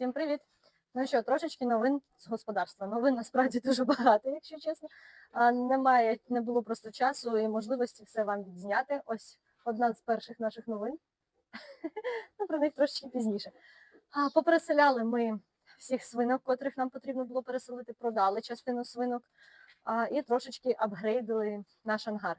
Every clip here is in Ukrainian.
Всім привіт! Ну що, трошечки новин з господарства. Новин насправді дуже багато, якщо чесно. А, немає, не було просто часу і можливості все вам відзняти. Ось одна з перших наших новин. ну, про них трошечки пізніше. А, попереселяли ми всіх свинок, котрих нам потрібно було переселити, продали частину свинок а, і трошечки апгрейдили наш ангар.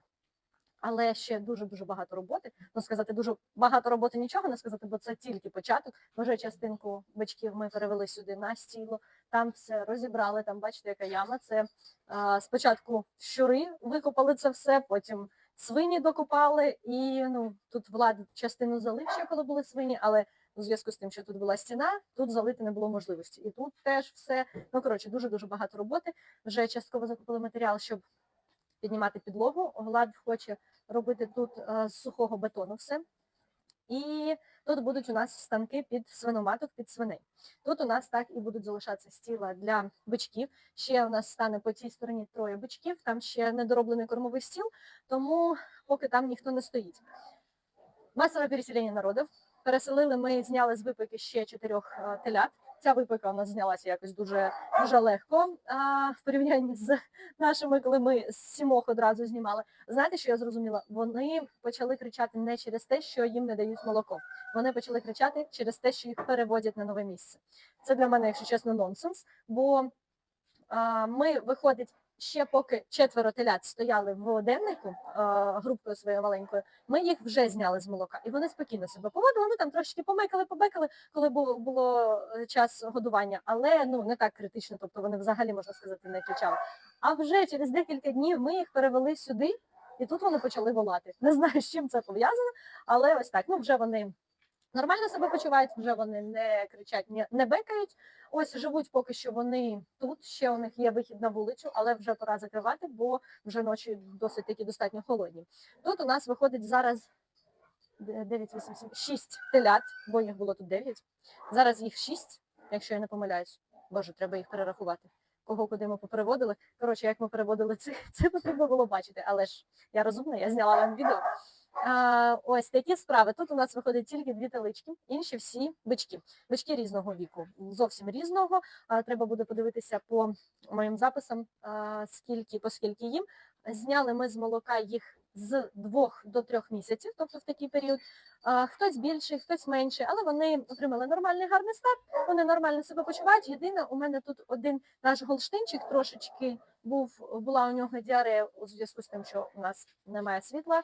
Але ще дуже дуже багато роботи. Ну сказати, дуже багато роботи нічого не сказати, бо це тільки початок. Вже частинку бичків ми перевели сюди на стіло. Там все розібрали. Там бачите, яка яма. Це а, спочатку щури викопали це все, потім свині докопали. І ну тут влад частину залив ще, коли були свині, але у зв'язку з тим, що тут була стіна, тут залити не було можливості. І тут теж все. Ну коротше, дуже дуже багато роботи. Вже частково закупили матеріал, щоб піднімати підлогу. Влад хоче робити тут е, з сухого бетону все. І тут будуть у нас станки під свиноматок, під свиней. Тут у нас так і будуть залишатися стіла для бичків. Ще у нас стане по цій стороні троє бичків, там ще недороблений кормовий стіл, тому поки там ніхто не стоїть. Масове переселення народів. Переселили ми, зняли з випеки ще чотирьох е, телят. Ця випека у знялася якось дуже дуже легко а, в порівнянні з нашими, коли ми з сімох одразу знімали. Знаєте, що я зрозуміла? Вони почали кричати не через те, що їм не дають молоко. Вони почали кричати через те, що їх переводять на нове місце. Це для мене, якщо чесно, нонсенс. Бо ми виходить. Ще поки четверо телят стояли в деннику групкою своєю маленькою, ми їх вже зняли з молока, і вони спокійно себе поводили. Вони там трошки помикали, побекали, коли було, було е, час годування, але ну не так критично, тобто вони взагалі можна сказати не кричали. А вже через декілька днів ми їх перевели сюди, і тут вони почали волати. Не знаю, з чим це пов'язано, але ось так. Ну вже вони нормально себе почувають, вже вони не кричать, не, бекають. Ось живуть поки що вони тут. Ще у них є вихід на вулицю, але вже пора закривати, бо вже ночі досить такі достатньо холодні. Тут у нас виходить зараз 9, 8, 7, 6 телят, бо їх було тут 9. Зараз їх 6, якщо я не помиляюсь. Боже, треба їх перерахувати. Кого куди ми поприводили. Коротше, як ми переводили це, це потрібно було бачити. Але ж я розумна, я зняла вам відео. Ось такі справи. Тут у нас виходить тільки дві телички, інші всі бички. Бички різного віку, зовсім різного. Треба буде подивитися по моїм записам, скільки, по скільки їм. Зняли ми з молока їх з двох до трьох місяців, тобто в такий період. Хтось більший, хтось менший, але вони отримали нормальний гарний старт, вони нормально себе почувають. Єдине, у мене тут один наш голштинчик трошечки був, була у нього діарея у зв'язку з тим, що у нас немає світла.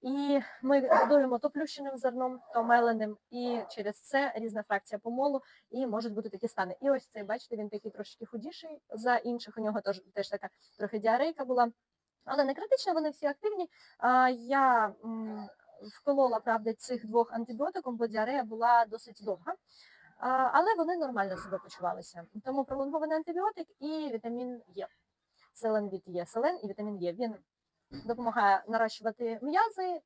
І ми годуємо то плющеним зерном, то меленим, і через це різна фракція помолу, і можуть бути такі стани. І ось цей, бачите, він такий трошки худіший за інших. У нього теж, теж така трохи діарейка була. Але не критично, вони всі активні. А, я м, вколола, правда, цих двох антибіотиком, бо діарея була досить довга. А, але вони нормально себе почувалися. Тому пролонгований антибіотик і вітамін Е. Селен від Є. Селен і вітамін Е. Він допомагає нарощувати м'язи,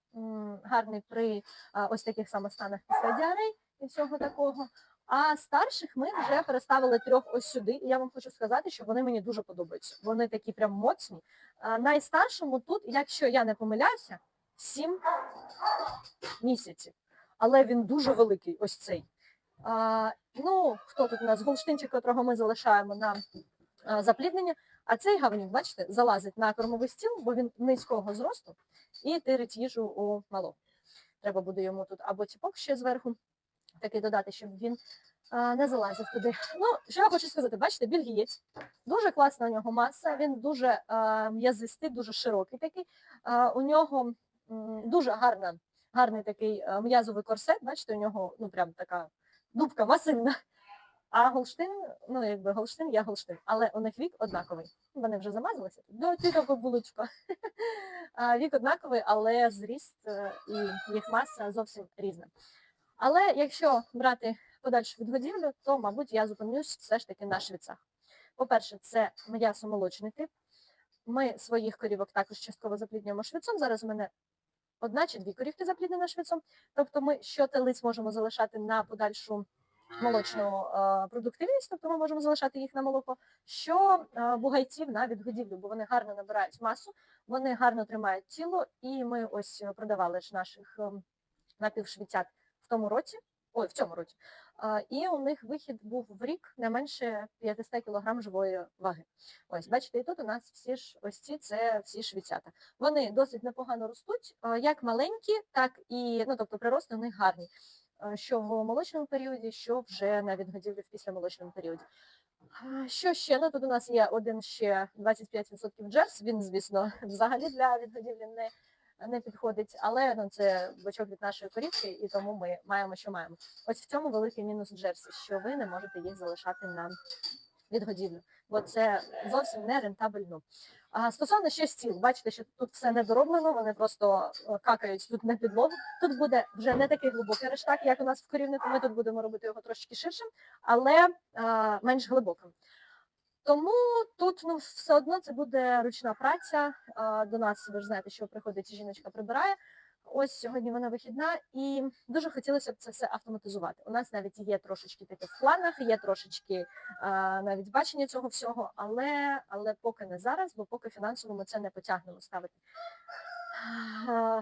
гарний при ось таких самих станах після діарей і всього такого. А старших ми вже переставили трьох ось сюди. І я вам хочу сказати, що вони мені дуже подобаються. Вони такі прям моцні. Найстаршому тут, якщо я не помиляюся, 7 місяців. Але він дуже великий, ось цей. А, ну, хто тут у нас? Голштинчик, котрого ми залишаємо на запліднення. А цей гавнюк, бачите, залазить на кормовий стіл, бо він низького зросту і тирить їжу у малого. Треба буде йому тут або ціпок ще зверху такий додати, щоб він а, не залазив туди. Ну, що я хочу сказати, бачите, бельгієць. Дуже класна у нього маса, він дуже м'язистий, дуже широкий такий. А, у нього м, дуже гарна, гарний такий м'язовий корсет. Бачите, у нього ну прям така дубка масивна. А Голштин, ну якби Голштин, я Голштин, але у них вік однаковий. Вони вже замазалися. До тітову булочку. А, Вік однаковий, але зріст е, і їх маса зовсім різна. Але якщо брати подальшу відгодівлю, то, мабуть, я зупинюсь все ж таки на швицах. По-перше, це м'ясо-молочний тип. Ми своїх корівок також частково запліднюємо швицом. Зараз у мене одна чи дві корівки запліднені швицом. Тобто ми що телиць можемо залишати на подальшу молочну е, продуктивність, тобто ми можемо залишати їх на молоко, що е, бугайців на відгодівлю, бо вони гарно набирають масу, вони гарно тримають тіло, і ми ось продавали ж наших е, в тому році, ой, в цьому році. І у них вихід був в рік не менше 500 кг живої ваги. Ось, бачите, і тут у нас всі ж ось ці це всі швіцята. Вони досить непогано ростуть, як маленькі, так і ну, тобто прирости у них гарні. Що в молочному періоді, що вже на відгодівлі в післямолочному періоді. Що ще? Ну тут у нас є один ще 25% джерс. Він, звісно, взагалі для відгодівлі не, не підходить, але ну, це бачок від нашої корівки, і тому ми маємо, що маємо. Ось в цьому великий мінус джерсі, що ви не можете їх залишати на відгодівлю, бо це зовсім не рентабельно. А стосовно ще стіл, бачите, що тут все не дороблено, вони просто е, какають тут на підлогу. Тут буде вже не такий глибокий рештак, як у нас в корівнику. Ми тут будемо робити його трошки ширшим, але е, менш глибоким. Тому тут ну, все одно це буде ручна праця. А, До нас ви ж знаєте, що приходить жіночка прибирає. Ось сьогодні вона вихідна, і дуже хотілося б це все автоматизувати. У нас навіть є трошечки таке в планах, є трошечки а, навіть бачення цього всього, але, але поки не зараз, бо поки фінансово ми це не потягнемо ставити.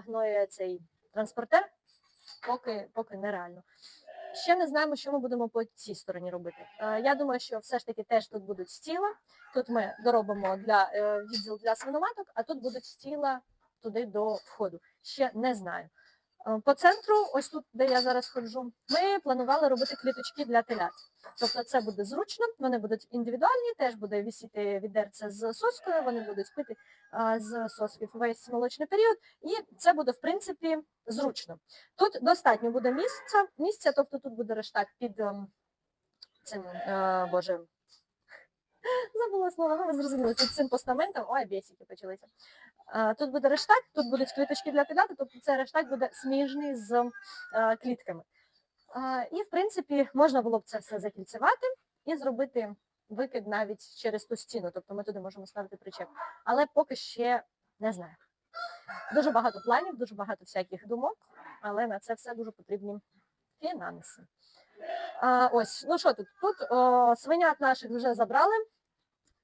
Ну цей транспортер поки, поки нереально. Ще не знаємо, що ми будемо по цій стороні робити. Я думаю, що все ж таки теж тут будуть стіла. Тут ми доробимо для е, відділ для свиноматок, а тут будуть стіла туди до входу. Ще не знаю. Е, По центру, ось тут, де я зараз ходжу, ми планували робити кліточки для телят. Тобто це буде зручно, вони будуть індивідуальні, теж буде вісіти відерце з соскою, вони будуть пити з соски весь молочний період, і це буде в принципі зручно. Тут достатньо буде місця, місця, тобто тут буде рештак під ем, цим, е, боже, забула слово, ну ви зрозуміли, під цим постаментом, ой, бісики почалися. Е, Тут буде рештак, тут будуть квіточки для теляти, тобто цей рештак буде сміжний з е, клітками. І, в принципі, можна було б це все закільцювати і зробити викид навіть через ту стіну. Тобто ми туди можемо ставити причеп. Але поки ще не знаю. Дуже багато планів, дуже багато всяких думок, але на це все дуже потрібні фінанси. А, ось, ну що тут? Тут о, свинят наших вже забрали.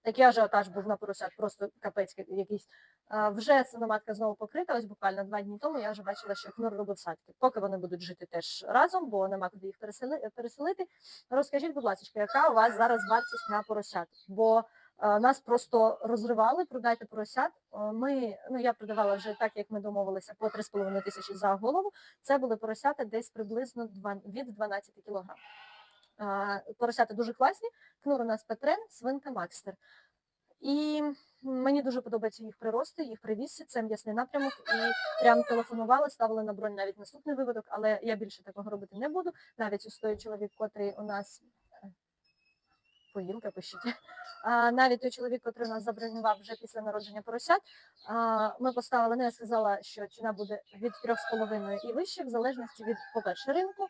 Такий ажіотаж був на поросят, просто капець якийсь. А, вже свиноматка знову покрита. Ось буквально два дні тому я вже бачила, що Кнур робив садки. Поки вони будуть жити теж разом, бо нема куди їх пересели- переселити. Розкажіть, будь ласка, яка у вас зараз вартість на поросят? Бо нас просто розривали, продайте поросят. Ми, ну я продавала вже так, як ми домовилися, по 3,5 тисячі за голову. Це були поросята десь приблизно від 12 кілограм. Поросята дуже класні. Кнур у нас Петрен, свинка Макстер. І мені дуже подобаються їх прирости, їх привіз, це м'ясний напрямок. І прям телефонували, ставили на бронь навіть наступний виводок, але я більше такого робити не буду. Навіть у стоїть чоловік, котрий у нас поїлка пишіть. Навіть той чоловік, у нас забронював вже після народження поросят, ми поставили, ну я сказала, що ціна буде від 3,5 і вище, в залежності від, по-перше, ринку,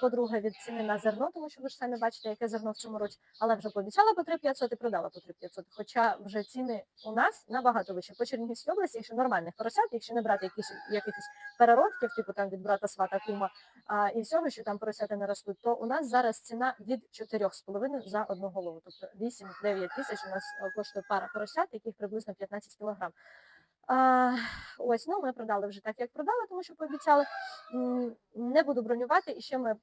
по-друге, від ціни на зерно, тому що ви ж самі бачите, яке зерно в цьому році, але вже пообіцяла по 3,500 і продала по 3,500, хоча вже ціни у нас набагато вище. По Чернігівській області, якщо нормальних поросят, якщо не брати якісь, якихось переродків, типу там від брата свата кума, і всього, що там поросята не ростуть, то у нас зараз ціна від 4,5 за одну голову. Тобто 8-9 тисяч у нас е, коштує пара поросят, яких приблизно 15 кілограм. А, ось, ну ми продали вже так, як продали, тому що пообіцяли. Не буду бронювати, і ще ми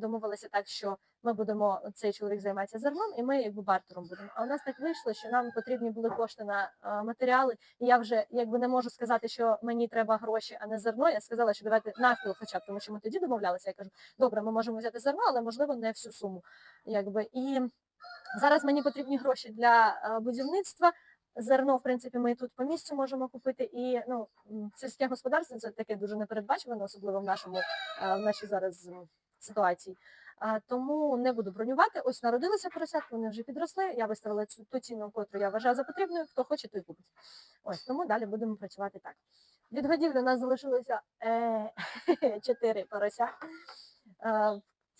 домовилися так, що ми будемо, цей чоловік займається зерном, і ми якби бартером будемо. А у нас так вийшло, що нам потрібні були кошти на е, матеріали, і я вже якби не можу сказати, що мені треба гроші, а не зерно. Я сказала, що давайте навпіл хоча б, тому що ми тоді домовлялися. Я кажу, добре, ми можемо взяти зерно, але можливо не всю суму. Якби і зараз мені потрібні гроші для е, будівництва. Зерно, в принципі, ми тут по місцю можемо купити. І ну, сільське господарство це таке дуже непередбачуване, особливо в нашому е, в нашій зараз ситуації. Тому не буду бронювати. Ось народилися поросят, вони вже підросли. Я виставила цю ту ціну, котру я вважаю за потрібною. Хто хоче, той купить. Ось тому далі будемо працювати так. Від годівлі у нас залишилося е, чотири порося.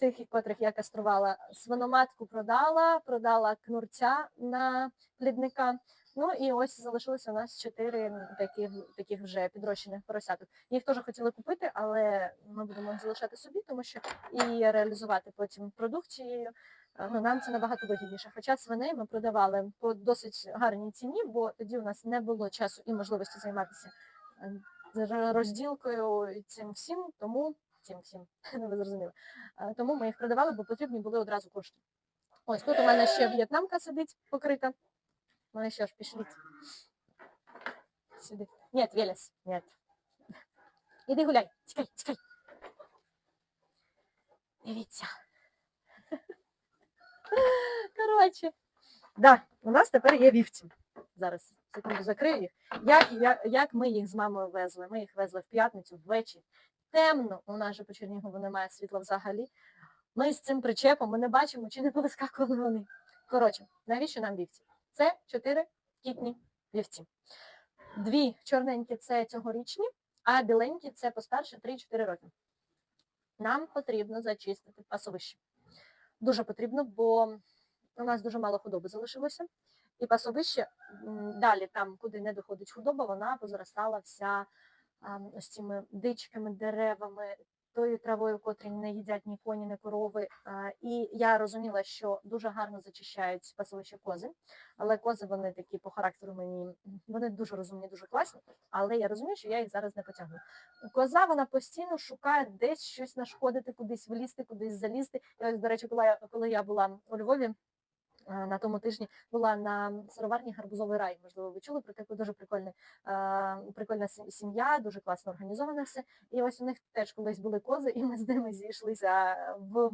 Цих, котрих я каструвала, свиноматку продала, продала кнурця на плідника. Ну і ось залишилося у нас чотири таких, таких вже підрощених поросяток. Їх теж хотіли купити, але ми будемо залишати собі, тому що і реалізувати потім продукцією. е, Ну, нам це набагато вигідніше. Хоча свиней ми продавали по досить гарній ціні, бо тоді у нас не було часу і можливості займатися е, розділкою цим всім. Тому цим всім. Ну, ви зрозуміли. Е, Тому ми їх продавали, бо потрібні були одразу кошти. Ось тут у мене ще в'єтнамка сидить покрита. Ну що ж, пішліть. Сюди. Ні, Велес, ні. Іди гуляй, тікай, тікай. Дивіться. Коротше. Да, у нас тепер є вівці. Зараз секунду закрию їх. Як, як, як ми їх з мамою везли? Ми їх везли в п'ятницю ввечері. Темно, у нас же по Чернігову немає світла взагалі. Ми з цим причепом ми не бачимо, чи не повискакували вони. Коротше, навіщо нам вівці? Це чотири кітні вівці. Дві чорненькі це цьогорічні, а біленькі це постарше 3-4 роки. Нам потрібно зачистити пасовище. Дуже потрібно, бо у нас дуже мало худоби залишилося. І пасовище далі, там, куди не доходить худоба, вона позаростала вся ось цими дичками, деревами, тою травою, котрі не їдять ні коні, ні корови. І я розуміла, що дуже гарно зачищають пасовище кози, але кози вони такі по характеру мені вони дуже розумні, дуже класні. Але я розумію, що я їх зараз не потягну. Коза вона постійно шукає десь щось нашкодити, кудись влізти, кудись залізти. І ось, до речі, коли я, коли я була у Львові. Е, На тому тижні була на сироварні гарбузовий рай. Можливо, ви чули про таку дуже прикольне, е, прикольна сім'я, дуже класно організоване все. І ось у них теж колись були кози, і ми з ними зійшлися в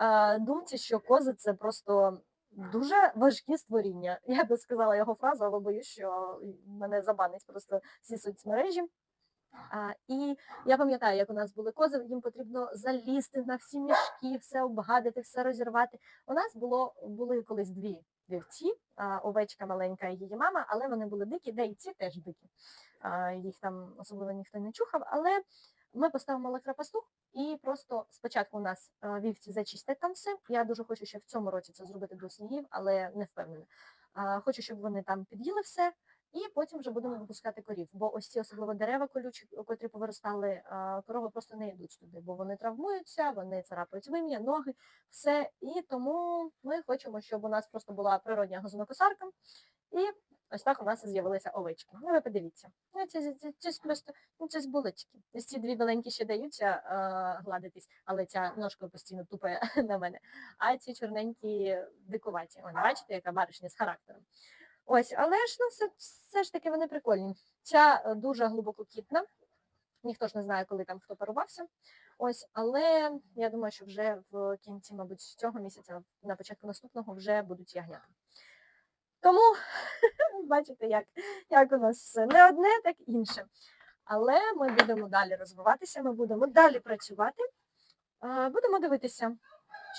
е, думці, що кози це просто дуже важкі створіння. Я би сказала його фразу, але боюсь, що мене забанить просто всі соцмережі. І я пам'ятаю, як у нас були кози, їм потрібно залізти на всі мішки, все обгадити, все розірвати. У нас було були колись дві вівці, овечка маленька і її мама, але вони були дикі, де і ці теж дикі. Їх там особливо ніхто не чухав. Але ми поставимо електропастух, і просто спочатку у нас вівці зачистять там все. Я дуже хочу ще в цьому році це зробити до снігів, але не впевнена. Хочу, щоб вони там під'їли все. І потім вже будемо випускати корів. Бо ось ці особливо дерева колючі, котрі повиростали, корови просто не йдуть туди, бо вони травмуються, вони царапають вим'я, ноги, все. І тому ми хочемо, щоб у нас просто була природня газонокосарка. І ось так у нас з'явилися овечки. Ну, ви подивіться. Ну, це, це, це, ж просто ну, це ж булочки. Ось ці дві біленькі ще даються а, гладитись, але ця ножка постійно тупає на мене. А ці чорненькі дикуваті. Вон, бачите, яка баришня з характером. Ось, але ж ну, все, все ж таки вони прикольні. Ця е, дуже глибококітна. Ніхто ж не знає, коли там хто парувався. Ось, але я думаю, що вже в кінці, мабуть, цього місяця, на початку наступного, вже будуть ягнята. Тому бачите, як, як у нас все не одне, так інше. Але ми будемо далі розвиватися, ми будемо далі працювати, е, будемо дивитися,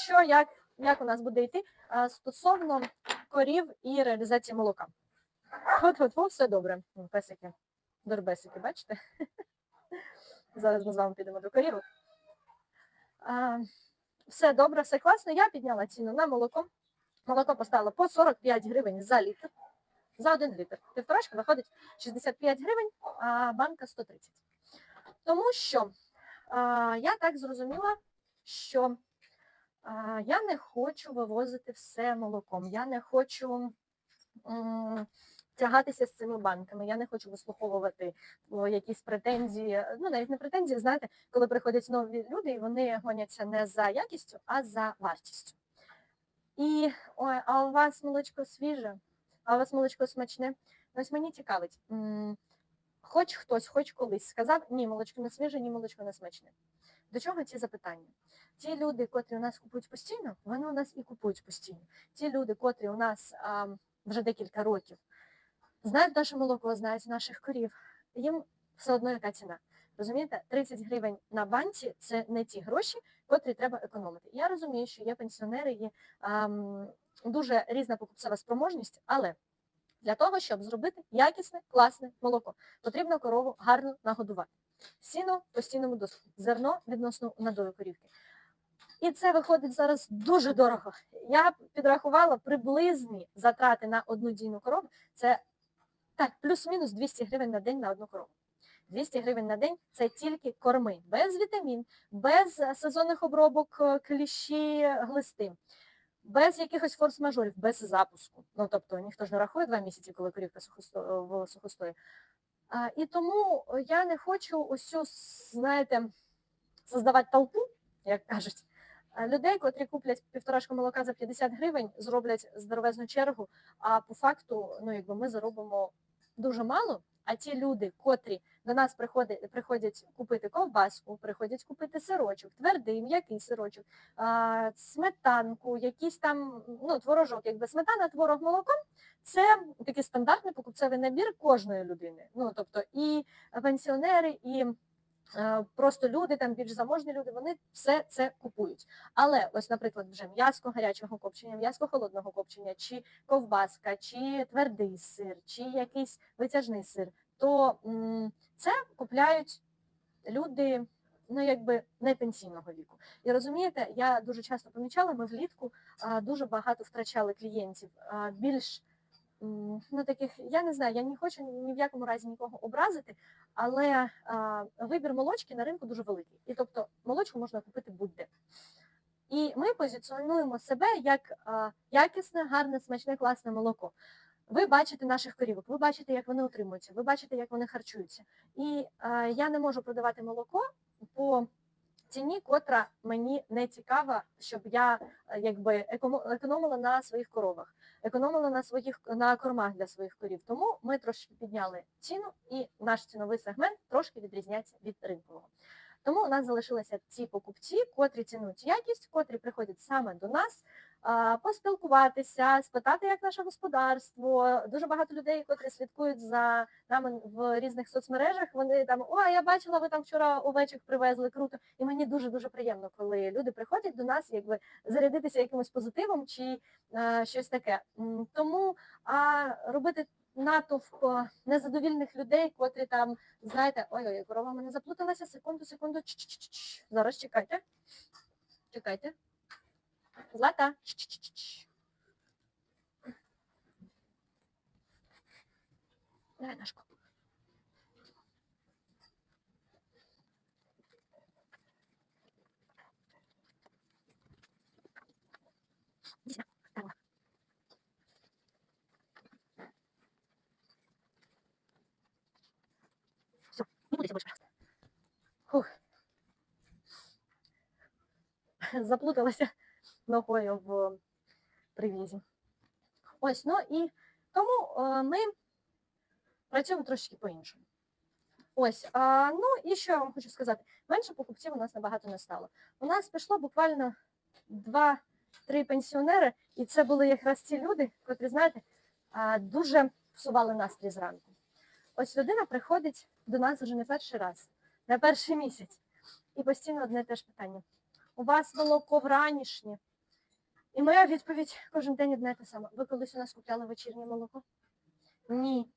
що як, як у нас буде йти е, стосовно корів і реалізації молока. От от от все добре. Песики, дорбесики, бачите? Зараз ми з вами підемо до корів. Все добре, все класно. Я підняла ціну на молоко. Молоко поставила по 45 гривень за літр. За один літр. Півторашка виходить 65 гривень, а банка 130. Тому що а, я так зрозуміла, що я не хочу вивозити все молоком. Я не хочу тягатися з цими банками. Я не хочу вислуховувати якісь претензії. Ну, навіть не претензії, знаєте, коли приходять нові люди, і вони гоняться не за якістю, а за вартістю. І ой, а у вас молочко свіже, а у вас молочко смачне. Ось мені цікавить. Хоч хтось, хоч колись сказав, ні, молочко не свіже, ні, молочко не смачне. До чого ці запитання? Ті люди, котрі у нас купують постійно, вони у нас і купують постійно. Ті люди, котрі у нас а, вже декілька років знають наше молоко, знають наших корів, їм все одно яка ціна. Розумієте, 30 гривень на банці це не ті гроші, котрі треба економити. Я розумію, що є пенсіонери, є ам, дуже різна покупцева спроможність, але для того, щоб зробити якісне, класне молоко, потрібно корову гарно нагодувати. Сіно в постійному доступі, зерно відносно надою корівки. І це виходить зараз дуже дорого. Я підрахувала приблизні затрати на одну дійну корову. Це так, плюс-мінус 200 гривень на день на одну корову. 200 гривень на день це тільки корми, без вітамін, без е, сезонних обробок е, кліщі, глисти, без якихось форс-мажорів, без запуску. Ну тобто ніхто ж не рахує два місяці, коли корівка сухосто... в сухостої. І тому я не хочу цю, знаєте, создавати толпу, як кажуть. Е, Людей, котрі куплять півторашку молока за 50 гривень, зроблять здоровезну чергу. А по факту, ну якби ми заробимо дуже мало. А ті люди, котрі до нас приходять, приходять купити ковбаску, приходять купити сирочок, твердий, м'який сирочок, а, сметанку, якийсь там ну, творожок, якби сметана, творог, молоко. Це такий стандартний покупцевий набір кожної людини. Ну тобто і пенсіонери, і просто люди, там більш заможні люди, вони все це купують. Але ось, наприклад, вже м'яско гарячого копчення, м'яско холодного копчення, чи ковбаска, чи твердий сир, чи якийсь витяжний сир, то це купляють люди. Ну, якби не пенсійного віку. І розумієте, я дуже часто помічала, ми влітку дуже багато втрачали клієнтів. Більш ну таких, я не знаю, я не хочу ні в якому разі нікого образити, але а, вибір молочки на ринку дуже великий. І тобто молочку можна купити будь-де. І ми позиціонуємо себе як а, якісне, гарне, смачне, класне молоко. Ви бачите наших корівок, ви бачите, як вони утримуються, ви бачите, як вони харчуються. І е, я не можу продавати молоко по ціні, котра мені не цікава, щоб я е, якби економила на своїх коровах, економила на своїх на кормах для своїх корів. Тому ми трошки підняли ціну, і наш ціновий сегмент трошки відрізняється від ринкового. Тому у нас залишилися ці покупці, котрі цінують якість, котрі приходять саме до нас поспілкуватися, спитати, як наше господарство. Дуже багато людей, котрі слідкують за нами в різних соцмережах. Вони там о, я бачила, ви там вчора овечок привезли, круто. І мені дуже дуже приємно, коли люди приходять до нас, якби зарядитися якимось позитивом чи е, щось таке. Тому а робити. Натовп е, незадовільних людей, котрі там, знаєте, ой-ой, корова мене заплуталася, секунду, секунду, Ч-ч-ч-ч. зараз чекайте. Чекайте. Злата. Давай ножку. Все, не будете больше, пожалуйста. Фух. Заплуталась. Ногою в привізі. Ось, ну і тому е, ми працюємо трошки по-іншому. Ось, а, ну і що я вам хочу сказати? Менше покупців у нас набагато не стало. У нас пішло буквально два-три пенсіонери, і це були якраз ті люди, котрі, знаєте, дуже псували настрій зранку. Ось людина приходить до нас вже не перший раз, не перший місяць, і постійно одне те ж питання. У вас молоко вранішнє. І моя відповідь кожен день одне те саме. Ви колись у нас купляли вечірнє молоко? Ні.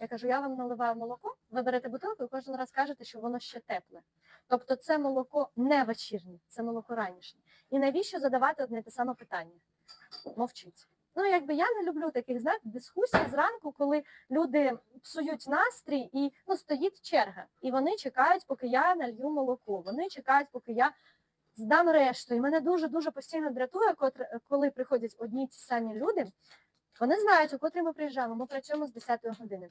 Я кажу, я вам наливаю молоко, ви берете бутилку і кожен раз кажете, що воно ще тепле. Тобто це молоко не вечірнє, це молоко ранішнє. І навіщо задавати одне те саме питання? Мовчіть. Ну, якби я не люблю таких знаєте, дискусій зранку, коли люди псують настрій і ну, стоїть черга. І вони чекають, поки я налью молоко. Вони чекають, поки я здам решту. І мене дуже-дуже постійно дратує, коли приходять одні ті самі люди. Вони знають, у котрі ми приїжджаємо. Ми працюємо з 10 години.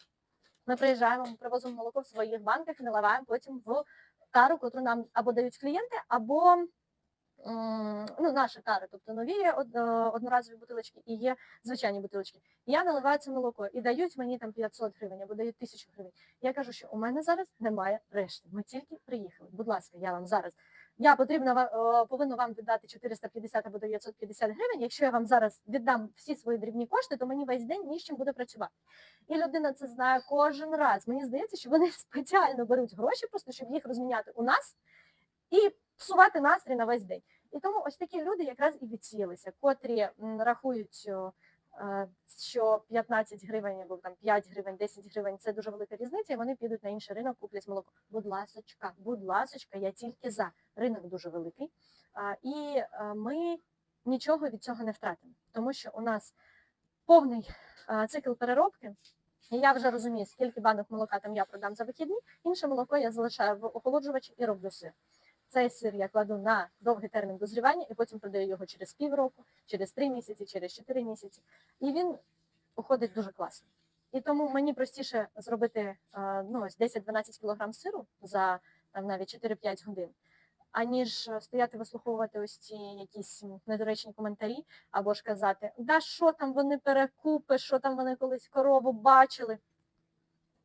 Ми приїжджаємо, ми привозимо молоко в своїх банках наливаємо потім в тару, котру нам або дають клієнти, або ну, наші тари, тобто нові одноразові бутилочки і є звичайні бутилочки. Я наливаю це молоко і дають мені там 500 гривень або дають 1000 гривень. Я кажу, що у мене зараз немає решти. Ми тільки приїхали. Будь ласка, я вам зараз. Я потрібно ва- е, повинна вам віддати 450 або 950 гривень. Якщо я вам зараз віддам всі свої дрібні кошти, то мені весь день ні з чим буде працювати. І людина це знає кожен раз. Мені здається, що вони спеціально беруть гроші, просто щоб їх розміняти у нас і псувати настрій на весь день. І тому ось такі люди якраз і відсіялися, котрі рахують, е, що 15 гривень або там 5 гривень, 10 гривень це дуже велика різниця, і вони підуть на інший ринок, куплять молоко. Будь ласочка, будь ласочка, я тільки за. Ринок дуже великий. І е, ми нічого від цього не втратимо, тому що у нас повний е, цикл переробки. І я вже розумію, скільки банок молока там я продам за вихідні, інше молоко я залишаю в охолоджувачі і роблю сир. Цей сир я кладу на довгий термін дозрівання і потім продаю його через півроку, через три місяці, через чотири місяці. І він уходить дуже класно. І тому мені простіше зробити е, ну, ось 10-12 кг сиру за там, навіть 4-5 годин. аніж е, стояти вислуховувати ось ці якісь недоречні коментарі, або ж казати, да що там вони перекупи, що там вони колись корову бачили.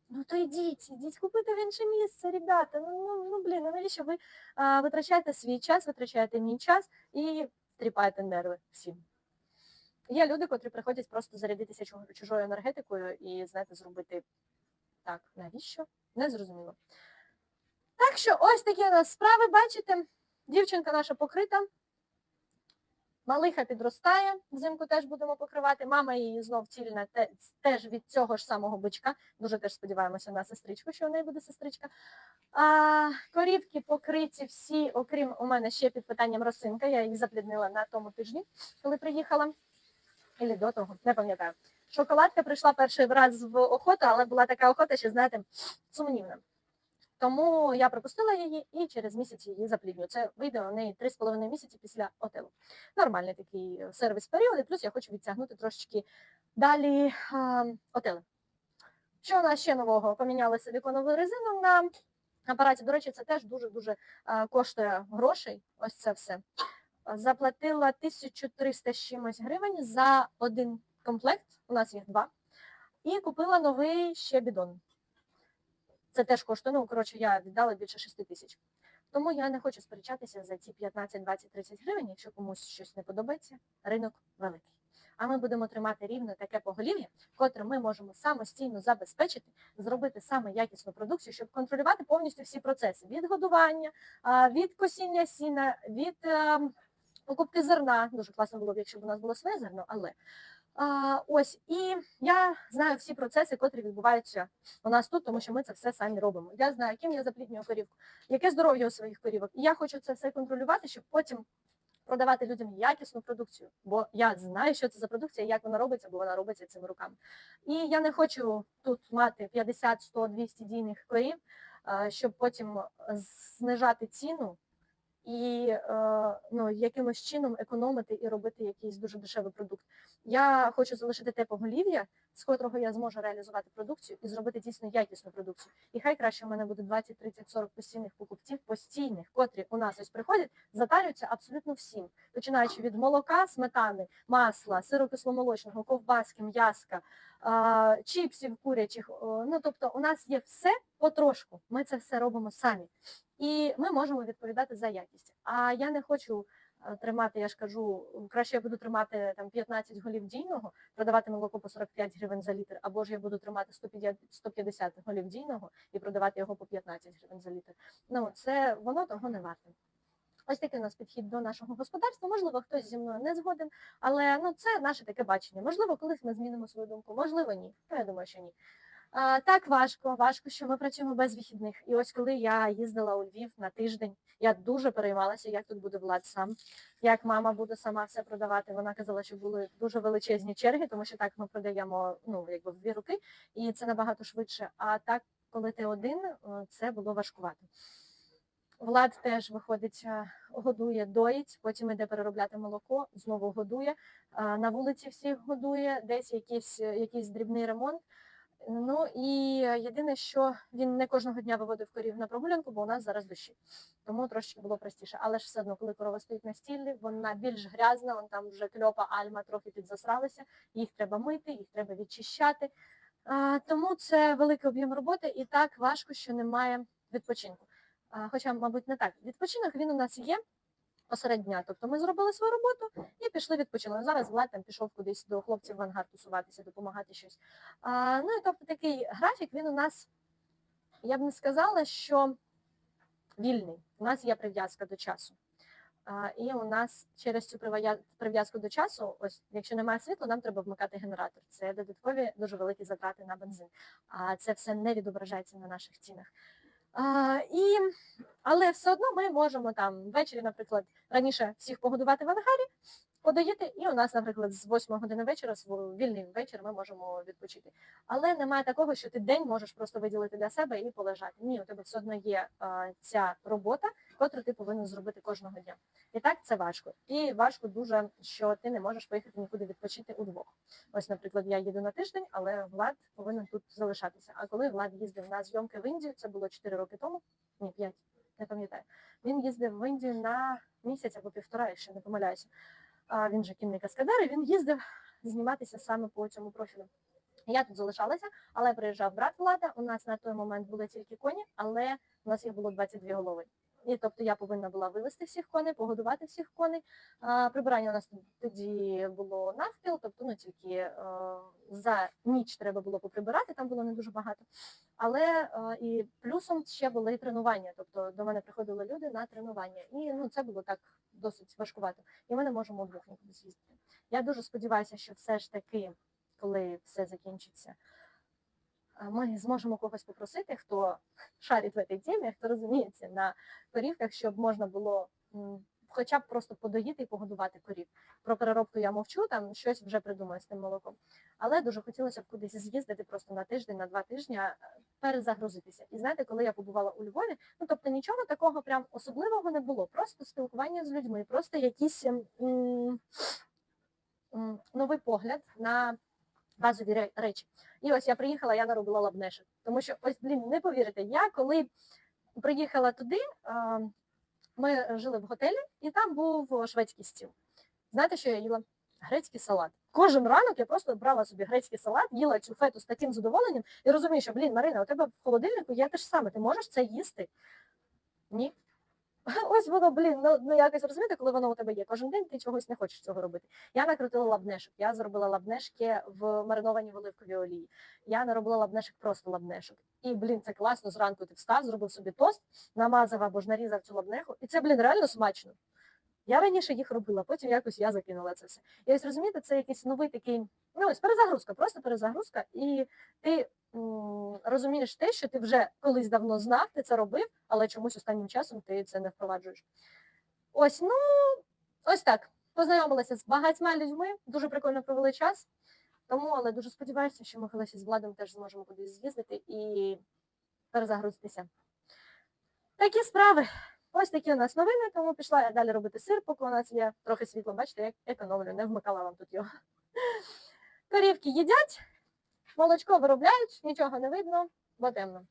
Ну то йдіть, йдіть купити в інше місце, ребята. Ну, ну, ну блін, ну навіщо ви а, витрачаєте свій час, витрачаєте мій час і тріпаєте нерви всім. Є люди, котрі приходять просто зарядитися чужою енергетикою і, знаєте, зробити так, навіщо? Не зрозуміло. Так що ось такі у нас справи, бачите, дівчинка наша покрита. Малиха підростає, взимку теж будемо покривати. Мама її знов цільна теж від цього ж самого бичка. Дуже теж сподіваємося на сестричку, що в неї буде сестричка. А, корівки покриті всі, окрім у мене ще під питанням росинка. Я їх запліднила на тому тижні, коли приїхала. Ілі до того, не пам'ятаю. Шоколадка прийшла перший раз в охоту, але була така охота, що, знаєте, сумнівна. Тому я пропустила її і через місяць її заплідню. Це вийде у неї 3,5 місяці після отелу. Нормальний такий сервіс період, і плюс я хочу відтягнути трошечки далі отели. Що у нас ще нового? Поміняли силіконову резину на апараті. До речі, це теж дуже-дуже коштує грошей. Ось це все. Заплатила 1300 з чимось гривень за один комплект. У нас їх два. І купила новий ще бідон. Це теж коштує. Ну, коротше, я віддала більше 6 тисяч. Тому я не хочу сперечатися за ці 15, 20, 30 гривень. Якщо комусь щось не подобається, ринок великий. А ми будемо тримати рівно таке поголів'я, котре ми можемо самостійно забезпечити, зробити саме якісну продукцію, щоб контролювати повністю всі процеси від годування, від косіння сіна, від ем, покупки зерна. Дуже класно було б, якщо б у нас було своє зерно, але ось і я знаю всі процеси, котрі відбуваються у нас тут, тому що ми це все самі робимо. Я знаю, ким я запліднюю корівку, яке здоров'я у своїх корівок. І я хочу це все контролювати, щоб потім продавати людям якісну продукцію. Бо я знаю, що це за продукція, як вона робиться, бо вона робиться цими руками. І я не хочу тут мати 50, 100, 200 дійних корів, щоб потім знижати ціну і е, ну, якимось чином економити і робити якийсь дуже дешевий продукт. Я хочу залишити те поголів'я, з котрого я зможу реалізувати продукцію і зробити дійсно якісну продукцію. І хай краще в мене буде 20, 30, 40 постійних покупців, постійних, котрі у нас ось приходять, затарюються абсолютно всім, починаючи від молока, сметани, масла, сиру кисломолочного, ковбаски, м'яска, чіпсів курячих. Ну тобто, у нас є все потрошку. Ми це все робимо самі. І ми можемо відповідати за якість. А я не хочу е, тримати, я ж кажу, краще я буду тримати там 15 голів дійного, продавати молоко по 45 гривень за літр, або ж я буду тримати 150 150 голів дійного і продавати його по 15 гривень за літр. Ну це воно того не варте. Ось такий у нас підхід до нашого господарства. Можливо, хтось зі мною не згоден, але ну це наше таке бачення. Можливо, колись ми змінимо свою думку, можливо, ні. Ну, я думаю, що ні. Так важко, важко, що ми працюємо без вихідних. І ось коли я їздила у Львів на тиждень, я дуже переймалася, як тут буде влад сам, як мама буде сама все продавати. Вона казала, що були дуже величезні черги, тому що так ми продаємо ну якби в дві руки, і це набагато швидше. А так, коли ти один, е, це було важкувато. Влад теж виходить, е, годує, доїть, потім іде переробляти молоко, знову годує. На вулиці всіх годує, десь якийсь, е, якийсь дрібний ремонт. Ну і єдине, що він не кожного дня виводив корів на прогулянку, бо у нас зараз дощі. Тому трошки було простіше. Але ж все одно, коли корова стоїть на стілі, вона більш грязна, вон там вже кльопа, альма трохи підзасралися, їх треба мити, їх треба відчищати. А, тому це великий об'єм роботи і так важко, що немає відпочинку. А, хоча, мабуть, не так. Відпочинок він у нас є посеред. Тобто ми зробили свою роботу і пішли відпочили. Зараз Влад там пішов кудись до хлопців в ангар тусуватися, допомагати щось. А, ну і тобто такий графік він у нас, я б не сказала, що вільний. У нас є прив'язка до часу. А, і у нас через цю прив'язку до часу, ось якщо немає світла, нам треба вмикати генератор. Це додаткові дуже великі затрати на бензин. А це все не відображається на наших цінах. А, і, але все одно ми можемо там ввечері, наприклад, раніше всіх погодувати в ангарі, подоїти, і у нас, наприклад, з 8 години вечора, св- вільний вечір, ми можемо відпочити. Але немає такого, що ти день можеш просто виділити для себе і полежати. Ні, у тебе все одно є а, ця робота, котру ти повинен зробити кожного дня. І так це важко. І важко дуже, що ти не можеш поїхати нікуди відпочити удвох. Ось, наприклад, я їду на тиждень, але Влад повинен тут залишатися. А коли Влад їздив на зйомки в Індію, це було 4 роки тому, ні, 5, не пам'ятаю. Він їздив в Індію на місяць або півтора, якщо не помиляюся. Він же кінний каскадер, і він їздив зніматися саме по цьому профілю. Я тут залишалася, але приїжджав брат Влада. У нас на той момент були тільки коні, але у нас їх було 22 голови. І тобто я повинна була вивезти всіх коней, погодувати всіх коней. А, прибирання у нас тоді було навпіл, тобто ну тільки е, за ніч треба було поприбирати, там було не дуже багато. Але е, і плюсом ще були тренування. Тобто до мене приходили люди на тренування. І ну це було так досить важкувато. І ми не можемо вдвох нікуди з'їздити. Я дуже сподіваюся, що все ж таки, коли все закінчиться, ми зможемо когось попросити, хто шарить в цій темі, хто розуміється на корівках, щоб можна було хоча б просто подоїти і погодувати корів. Про переробку я мовчу, там щось вже придумаю з тим молоком. Але дуже хотілося б кудись з'їздити просто на тиждень, на два тижні, перезагрузитися. І знаєте, коли я побувала у Львові, ну тобто нічого такого прям особливого не було, просто спілкування з людьми, просто якісь новий погляд на базові речі. І ось я приїхала, я наробила лабнешик. Тому що, ось, блін, не повірите, я коли приїхала туди, ми жили в готелі, і там був шведський стіл. Знаєте, що я їла? Грецький салат. Кожен ранок я просто брала собі грецький салат, їла цю фету з таким задоволенням і розумію, що, блін, Марина, у тебе в холодильнику є те ж саме, ти можеш це їсти? Ні. Ось воно, блін, ну, ну якось розумієте, коли воно у тебе є. Кожен день ти чогось не хочеш цього робити. Я накрутила лабнешок, я зробила лабнешки в маринованій оливковій олії. Я не робила лабнешок, просто лабнешок. І, блін, це класно. Зранку ти встав, зробив собі тост, намазав або ж нарізав цю лабнеху. І це, блін, реально смачно. Я раніше їх робила, потім якось я закинула це все. І ось розумієте, це якийсь новий такий, ну ось перезагрузка, просто перезагрузка, і ти розумієш те, що ти вже колись давно знав, ти це робив, але чомусь останнім часом ти це не впроваджуєш. Ось, ну, ось так. Познайомилася з багатьма людьми, дуже прикольно провели час. Тому, але дуже сподіваюся, що ми колись з Владом теж зможемо кудись з'їздити і перезагрузитися. Такі справи. Ось такі у нас новини, тому пішла я далі робити сир, поки у нас є трохи світла. Бачите, як економлю, не вмикала вам тут його. Корівки їдять, молочко виробляють, нічого не видно, бо темно.